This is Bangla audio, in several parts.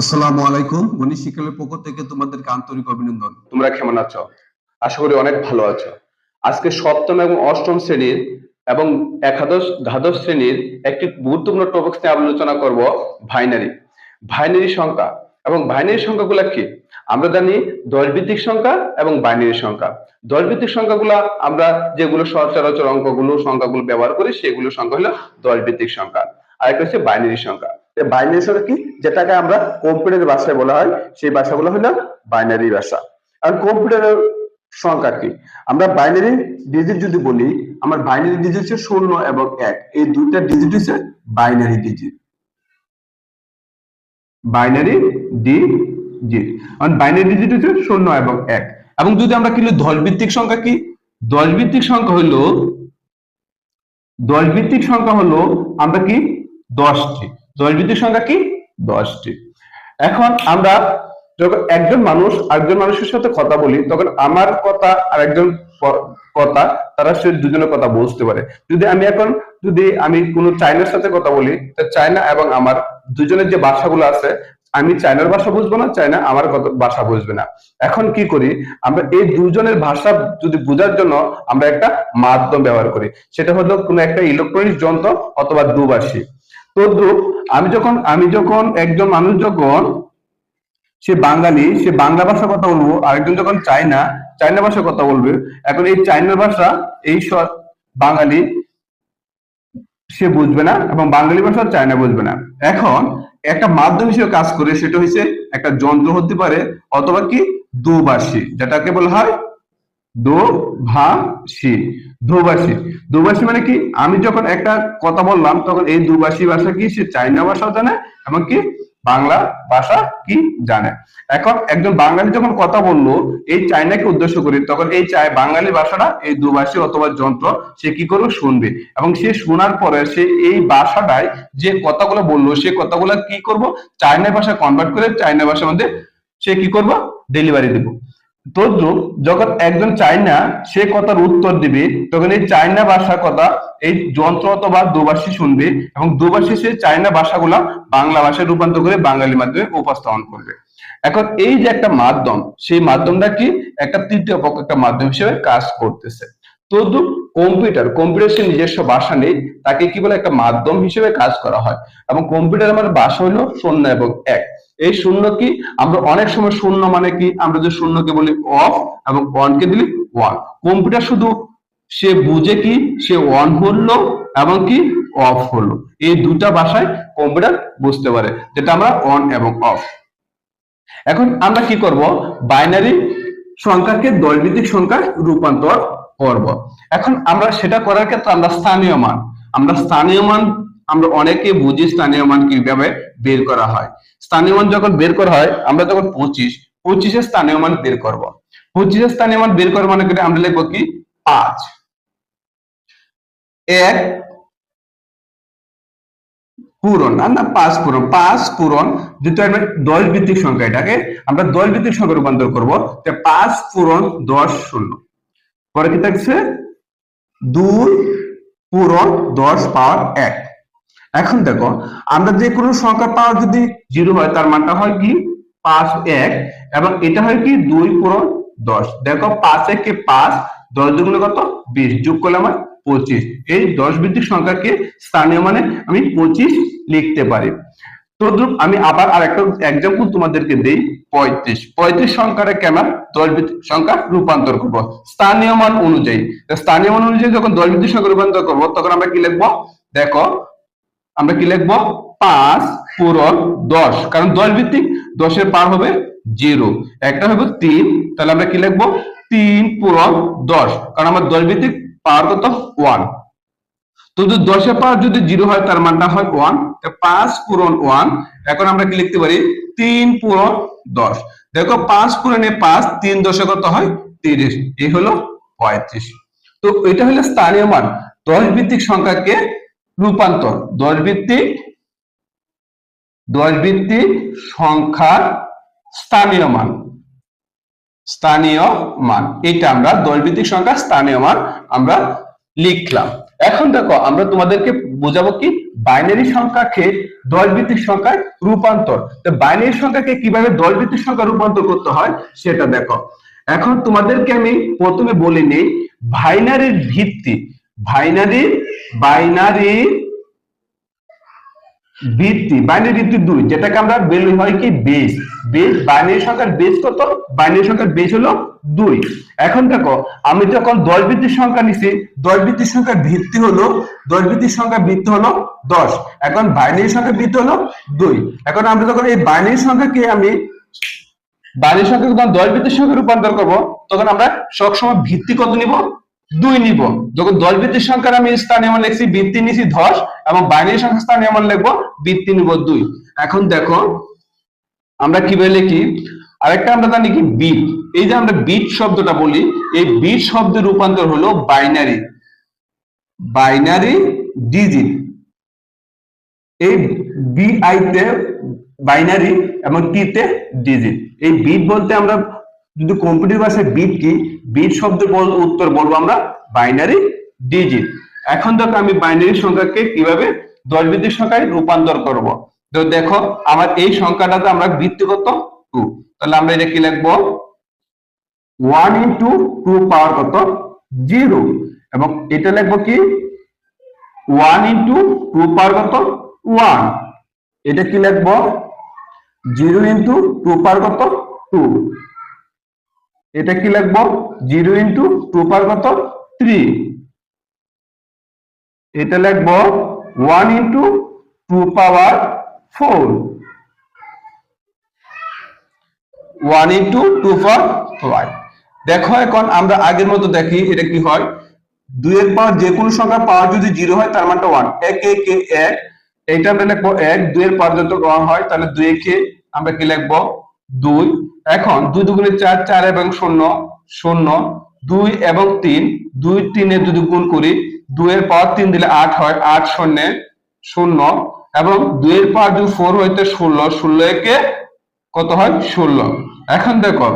আসসালামু আলাইকুম। গণিত শিক্ষার পক্ষ থেকে তোমাদেরকে আন্তরিক অভিনন্দন। তোমরা কেমন আছো? আশা করি অনেক ভালো আছো। আজকে সপ্তম এবং অষ্টম শ্রেণির এবং একাদশ, দ্বাদশ শ্রেণির একটি গুরুত্বপূর্ণ টপিক্স নিয়ে আলোচনা করব বাইনারি বাইনারি সংখ্যা। এবং বাইনারি সংখ্যাগুলো কি? আমরা জানি দশ সংখ্যা এবং বাইনারি সংখ্যা। দশ ভিত্তিক সংখ্যাগুলো আমরা যেগুলো সচরাচর অঙ্কগুলো, সংখ্যাগুলো ব্যবহার করি, সেগুলো সংখ্যা হলো দশ সংখ্যা। আর একটা হচ্ছে বাইনারি সংখ্যা। বাইনারি কি? যেটাকে আমরা কম্পিউটারের ভাষায় বলা হয়, সেই ভাষাগুলো হলো বাইনারি ভাষা। আর কম্পিউটারের সংখ্যা কি? আমরা বাইনারি ডিজিট যদি বলি, আমার বাইনারি ডিজিট হচ্ছে শূন্য এবং এক। এই দুইটা ডিজিট হচ্ছে বাইনারি ডিজিট বাইনারি ডিজিট আর বাইনারি ডিজিট হচ্ছে শূন্য এবং এক। এবং যদি আমরা কি দশ ভিত্তিক সংখ্যা কি? দশ ভিত্তিক সংখ্যা হলো দশ ভিত্তিক সংখ্যা হলো আমরা কি? দশটি। ভিত্তিক সংখ্যা কি? দশটি। এখন আমরা যখন একজন মানুষ আরেকজন মানুষের সাথে কথা বলি, তখন আমার কথা আর একজন কথা, তারা সে দুজনের কথা বুঝতে পারে। যদি আমি এখন, যদি আমি কোনো চাইনার সাথে কথা বলি, তা চায়না এবং আমার দুজনের যে ভাষাগুলো আছে, আমি চায়নার ভাষা বুঝব না, চায়না আমার ভাষা বুঝবে না। এখন কি করি? আমরা এই দুজনের ভাষা যদি বোঝার জন্য আমরা একটা মাধ্যম ব্যবহার করি। সেটা হলো কোনো একটা ইলেকট্রনিক যন্ত্র অথবা দুভাষী তদ্রুপ আমি যখন আমি যখন একজন মানুষ যখন সে বাঙালি, সে বাংলা ভাষা কথা বলব, আরেকজন যখন চায়না চাইনা ভাষা কথা বলবে, এখন এই চাইনা ভাষা, এই বাঙালি সে বুঝবে না এবং বাঙালি ভাষা চায়না বুঝবে না। এখন একটা মাধ্যম হিসেবে কাজ করে সেটা হচ্ছে একটা যন্ত্র হতে পারে অথবা কি দুভাষী যেটাকে বলা হয় দোভাষী দোভাষী দোভাষী মানে কি? আমি যখন একটা কথা বললাম, তখন এই দুভাষী ভাষা কি? সে চাইনা ভাষাও জানে এবং কি বাংলা ভাষা কি জানে। এখন একজন বাঙালি যখন কথা বলল, এই চাইনাকে উদ্দেশ্য করে, তখন এই চাই, বাঙালি ভাষাটা, এই দুভাষী অথবা যন্ত্র, সে কি করবে শুনবে। এবং সে শোনার পরে সে এই ভাষাটায় যে কথাগুলো বলল, সে কথাগুলো কি করব? চাইনা ভাষা কনভার্ট করে চাইনা ভাষার মধ্যে সে কি করব? ডেলিভারি দেব। তদ্রুপ যখন একজন চাইনা সে কথার উত্তর দিবে, তখন এই চাইনা ভাষা কথা, এই যন্ত্র অথবা দুভাষী শুনবে এবং দুভাষী সে চাইনা ভাষাগুলা বাংলা ভাষায় রূপান্তর করে বাঙালি মাধ্যমে উপস্থাপন করবে। এখন এই যে একটা মাধ্যম, সেই মাধ্যমটা কি? একটা তৃতীয় পক্ষ, একটা মাধ্যম হিসেবে কাজ করতেছে। তদ্রুপ কম্পিউটার কম্পিউটার নিজস্ব ভাষা নেই, তাকে কি বলে একটা মাধ্যম হিসেবে কাজ করা হয়। এবং কম্পিউটার আমার ভাষা হলো শূন্য এবং এক। এই শূন্য কি? আমরা অনেক সময় শূন্য মানে কি? আমরা যে শূন্যকে বলি অফ এবং অনকে দিলি ওয়ান। কম্পিউটার শুধু সে বুঝে কি? সে অন হলো এবং কি? অফ হলো। এই দুটা ভাষায় কম্পিউটার বুঝতে পারে, যেটা আমরা অন এবং অফ। এখন আমরা কি করব? বাইনারি সংখ্যাকে দশভিত্তিক সংখ্যা রূপান্তর করব। এখন আমরা সেটা করার ক্ষেত্রে আমরা স্থানীয় মান। আমরা স্থানীয় মান, আমরা অনেকে বুঝি স্থানীয় মান কীভাবে বের করা হয়। স্থানীয় মান যখন বের করা হয়, আমরা যখন পঁচিশ। পঁচিশের স্থানীয় মান বের করব। পঁচিশের স্থানীয় মান বের করা মানে আমরা লিখব কি? পাঁচ। এক পূরণ, না না, পাঁচ পূরণ। পাঁচ পূরণ যেহেতু একটা দশ ভিত্তিক সংখ্যা এটাকে। আমরা দশ ভিত্তিক সংখ্যা রূপান্তর করব। পাঁচ পূরণ দশ শূন্য। পরে কি থাকছে? দুই পূরণ দশ পাওয়ার এক। এখন দেখো, আমরা যে কোনো সংখ্যা পাওয়ার যদি জিরো হয়, তার মানটা হয় কি? পাঁচ এক, এবং এটা হয় কি? দুই পূরণ দশ। দেখো, পাঁচ একে পাঁচ, দশ দুগুলো কত? বিশ। যোগ করলে আমার পঁচিশ। এই দশ ভিত্তিক সংখ্যাকে স্থানীয় মানে আমি পঁচিশ লিখতে পারি। তদ্রুপ আমি আবার আর একটা এক্সাম্পল তোমাদেরকে দেই, পঁয়ত্রিশ। পঁয়ত্রিশ সংখ্যাটাকে আমরা দশ ভিত্তিক সংখ্যা রূপান্তর করব। স্থানীয় মান অনুযায়ী। স্থানীয় মান অনুযায়ী যখন দশ ভিত্তিক সংখ্যা রূপান্তর করব, তখন আমরা কি লিখব? দেখো, আমরা কি লিখব? পাঁচ পূরণ দশ। কারণ দশ ভিত্তিক দশের পার হবে জিরো। একটা হবে তিন, তাহলে আমরা কি লিখব? তিন পূরণ দশ। কারণ আমার দশ ভিত্তিক পাওয়ার কত? ওয়ান। তো দশের পাওয়ার যদি জিরো হয়, তার মানটা হয় ওয়ান পাঁচ পূরণ ওয়ান এখন আমরা কি লিখতে পারি? তিন পূরণ দশ। দেখো, পাঁচ পূরণে পাঁচ, তিন দশে কত হয়? তিরিশ। এই হলো পঁয়ত্রিশ। তো এটা হলো স্থানীয় মান। দশ ভিত্তিক সংখ্যাকে রূপান্তর। দশ ভিত্তিক দশ ভিত্তিক সংখ্যার স্থানীয় মান। স্থানীয় মান। এটা আমরা দশ ভিত্তিক সংখ্যা স্থানীয় মান আমরা লিখলাম। এখন দেখো, আমরা তোমাদেরকে বোঝাবো কি? বাইনারি সংখ্যাকে দশ ভিত্তিক সংখ্যায় রূপান্তর। তো বাইনারি সংখ্যাকে কীভাবে দশ ভিত্তিক সংখ্যা রূপান্তর করতে হয় সেটা দেখো। এখন তোমাদেরকে আমি প্রথমে বলিনি বাইনারির ভিত্তি। বাইনারি বাইনারি ভিত্তি, বাইনারি ভিত্তি দুই, যেটাকে আমরা বলি হয় কি বেস বেস বাইনারি সংখ্যার বেস কত? বাইনারি সংখ্যার বেস হলো দুই। এখন দেখো, আমি যখন দশ ভিত্তির সংখ্যা নিছি, দশ ভিত্তির সংখ্যার ভিত্তি হলো, দশ ভিত্তির সংখ্যার ভিত্তি হলো দশ। এখন বাইনারি সংখ্যা বৃত্তি হলো দুই। এখন আমরা যখন এই বাইনারি সংখ্যাকে আমি, বাইনারি সংখ্যা যখন দশ ভিত্তির সংখ্যা রূপান্তর করব, তখন আমরা সবসময় ভিত্তি কত নিব? দুই নিব। যখন দশ ভিত্তির সংখ্যার আমি স্থানীয় মান লিখছি বৃত্তি নিছি দশ, এবং বাইনারি সংখ্যা স্থানীয় মান লিখব বৃত্তি নিব দুই। এখন দেখো, আমরা কীভাবে লিখি? আরেকটা আমরা জানি কি বিট এই যে আমরা বিট শব্দটা বলি, এই বিট শব্দের রূপান্তর হলো বাইনারি বাইনারি ডিজিট এই বিআই তে বাইনারি এবং টি তে ডিজিট এই বিট বলতে আমরা যদি কম্পিউটার ভাষায় বিট কি? বিট শব্দ বল- উত্তর বলব আমরা বাইনারি ডিজিট এখন দেখো আমি বাইনারি সংখ্যাকে কীভাবে দশ ভিত্তিক সংখ্যায় রূপান্তর করব? তো দেখো, আমার এই সংখ্যাটাতে আমরা ভিত্তিগত টু তাহলে আমরা এটা কি লিখব? ওয়ান ইন্টু টু পাওয়ার কত? জিরো এবং এটা লিখব কি? ওয়ান ইন্টু টু পাওয়ার কত? ওয়ান এটা কি লিখব? জিরো ইন্টু টু পাওয়ার কত? টু এটা কি লিখব? জিরো ইন্টু টু পাওয়ার কত? থ্রি। এটা লিখব one into two power four. One into two four five দেখো এখন আমরা আগের মতো দেখি এটা কি হয়। দুইয়ের পাওয়ার যে কোনো সংখ্যা পাওয়ার যদি জিরো হয়, তার মানটা ওয়ান। এক এক এক। এইটা আমরা লিখব এক। দুইয়ের পাওয়ার যত ওয়ান হয়, তাহলে দুই একে আমরা কি লিখব? দুই, এখন দুই দুগুণে চার চার এবং শূন্য শূন্য, দুই এবং তিন, দুই তিনে যদি গুণ করি, দুইয়ের পাওয়ার তিন দিলে আট হয়, আট শূন্যে শূন্য, এবং দুইয়ের পাওয়ার যদি ফোর হইতে ষোলো ষোলো একে কত হয়? ষোলো। এখন দেখো,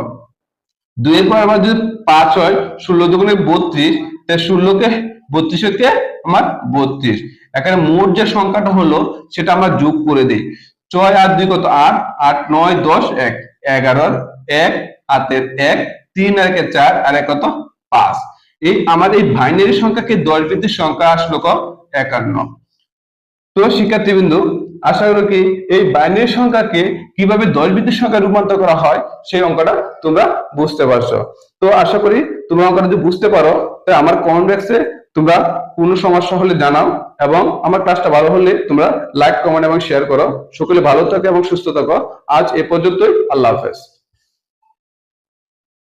দুইয়ের পর আবার যদি পাঁচ হয়, ষোলো দুগুণে বত্রিশ তাই ষোলোকে বত্রিশকে আমার বত্রিশ। এখানে মোট যে সংখ্যাটা হলো, সেটা আমরা যোগ করে দিই। ছয় আর দুই কত? আট। আট, নয়, দশ, এক। এগারোর এক হাতের এক, তিন আর একে চার, আর এক কত? পাঁচ। এই আমাদের এই বাইনারি সংখ্যাকে দশ ভিত্তিক সংখ্যা আসলো কত একান্ন। তো শিক্ষার্থীবৃন্দু, আশা করি কি এই বাইনারি সংখ্যাকে কীভাবে দশ ভিত্তিক সংখ্যা রূপান্তর করা হয়, সেই অঙ্কটা তোমরা বুঝতে পারছ। তো আশা করি তোমরা অঙ্কটা যদি বুঝতে পারো তাই আমার কমেন্ট বক্সে তোমরা কোনো সমস্যা হলে জানাও এবং আমার ক্লাসটা ভালো হলে তোমরা লাইক কমেন্ট এবং শেয়ার করো। সকলে ভালো থাকো এবং সুস্থ থাকো। আজ এ পর্যন্তই। আল্লাহ হাফেজ।